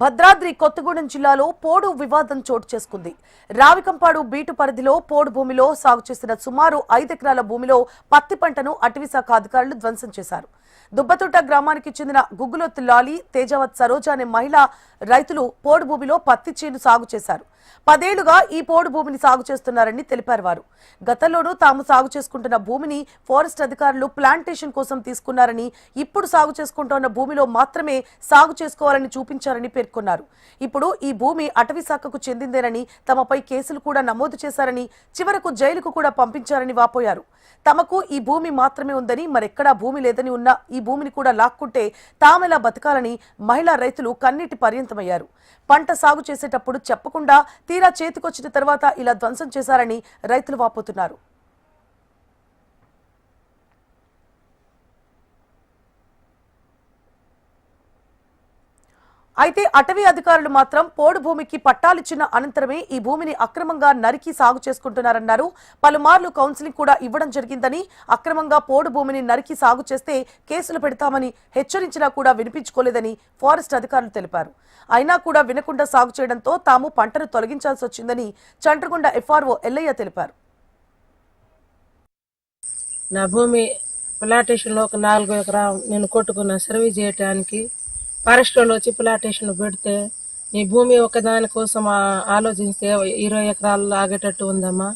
భద్రాద్రి కొత్తగూడెం జిల్లాలో పోడు వివాదం చోటు చేసుకుంది. రావికంపాడు బీటు పరిధిలో పోడు భూమిలో సాగు చేసిన సుమారు ఐదెకరాల భూమిలో పత్తి పంటను అటవీ శాఖ అధికారులు ధ్వంసం చేశారు. దుబ్బతోట గ్రామానికి చెందిన గుగ్గులొత్తు లాలి తేజావత్ సరోజ అనే మహిళా రైతులు పోడు భూమిలో పత్తి చేను సాగు చేశారు. పదేళ్ళుగా ఈ పోడు భూమిని సాగు చేస్తున్నారని తెలిపారు వారు. గతంలోనూ తాము సాగు చేసుకుంటున్న భూమిని ఫారెస్ట్ అధికారులు ప్లాంటేషన్ కోసం తీసుకున్నారని ఇప్పుడు సాగు చేసుకుంటున్న భూమిలో మాత్రమే సాగు చేసుకోవాలని చూపించారని పేర్కొన్నారు. ఇప్పుడు ఈ భూమి అటవీ శాఖకు చెందిందేనని తమపై కేసులు కూడా నమోదు చేశారని చివరకు జైలుకు కూడా పంపించారని వాపోయారు. తమకు ఈ భూమి మాత్రమే ఉందని మరెక్కడా భూమి లేదని ఉన్న ఈ భూమిని కూడా లాక్కుంటే తామెలా బతకాలని మహిళా రైతులు కన్నీటి పర్యంతమయ్యారు. పంట సాగు చేసేటప్పుడు చెప్పకుండా తీరా చేతికొచ్చిన తర్వాత ఇలా ధ్వంసం చేశారని రైతులు వాపోతున్నారు. అయితే అటవీ అధికారులు మాత్రం పోడు భూమికి పట్టాలిచ్చిన అనంతరమే ఈ భూమిని అక్రమంగా నరికి సాగు చేసుకుంటున్నారన్నారు. పలుమార్లు కౌన్సిలింగ్ కూడా ఇవ్వడం జరిగిందని అక్రమంగా పోడు భూమిని నరికి సాగు చేస్తే కేసులు పెడతామని హెచ్చరించినా కూడా వినిపించుకోలేదని ఫారెస్ట్ అధికారులు తెలిపారు. అయినా కూడా వినకుండా సాగు చేయడంతో తాము పంటను తొలగించాల్సి వచ్చిందని చండ్రగొండ ఎఫ్ఆర్ఓ ఎల్లయ్య తెలిపారు. నా భూమి ప్లాటేషన్లో ఒక నాలుగు ఎకరా నేను కొట్టుకున్న సర్వీ చేయటానికి ఫారెస్ట్ వాళ్ళు వచ్చి ప్లాటేషన్ పెడితే నీ భూమి ఒకదాని కోసం ఆలోచిస్తే ఇరవై ఎకరాలు ఆగేటట్టు ఉందమ్మా.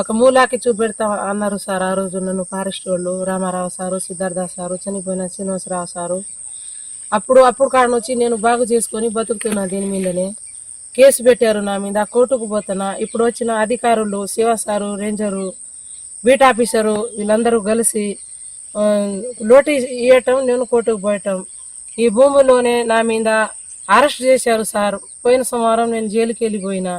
ఒక మూలాకి చూపెడతా అన్నారు సార్ ఆ రోజు నన్ను ఫారెస్ట్ వాళ్ళు. రామారావు సారు సిద్ధార్థ సారు చనిపోయిన శ్రీనివాసరావు సారు. అప్పుడు అప్పుడు కాడ నుంచి నేను బాగు చేసుకొని బతుకుతున్నా దీని మీదనే. కేసు పెట్టారు నా మీద కోర్టుకు పోతున్నా. ఇప్పుడు వచ్చిన అధికారులు Shiva sir ranger beat officer వీళ్ళందరూ కలిసి లోటు ఇవ్వటం నేను కోర్టుకు పోయటం. ఈ భూమిలోనే నా మీద అరెస్ట్ చేశారు సార్. పోయిన సోమవారం నేను జైలుకి వెళ్ళిపోయినా.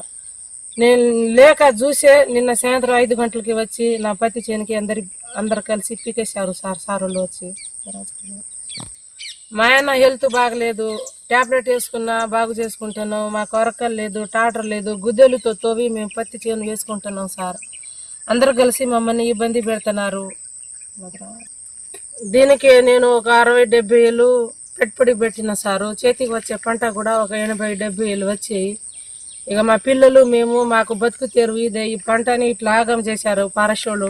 నేను లేక చూసే నిన్న సాయంత్రం ఐదు గంటలకి వచ్చి నా పత్తి చేనికి అందరి అందరు కలిసి పీకేశారు సార్ సార్ వాళ్ళు వచ్చి. మా ఆయన హెల్త్ బాగలేదు. టాబ్లెట్ వేసుకున్నా బాగు చేసుకుంటున్నాం. మాకు కొరకలు లేదు టాటర్ లేదు. గుద్దెలతో తోవి మేము పత్తి చేను వేసుకుంటున్నాం సార్. అందరు కలిసి మమ్మల్ని ఇబ్బంది పెడుతున్నారు. దీనికి నేను ఒక అరవై డెబ్బై ఏళ్ళు పెట్టుబడి పెట్టిన సారు. చేతికి వచ్చే పంట కూడా ఒక ఎనభై డెబ్బై వేలు వచ్చాయి. ఇక మా పిల్లలు మేము మాకు బతుకు తెరువు ఇదే. ఈ పంటని ఇట్లా ఆగం చేశారు పారశోళ్ళు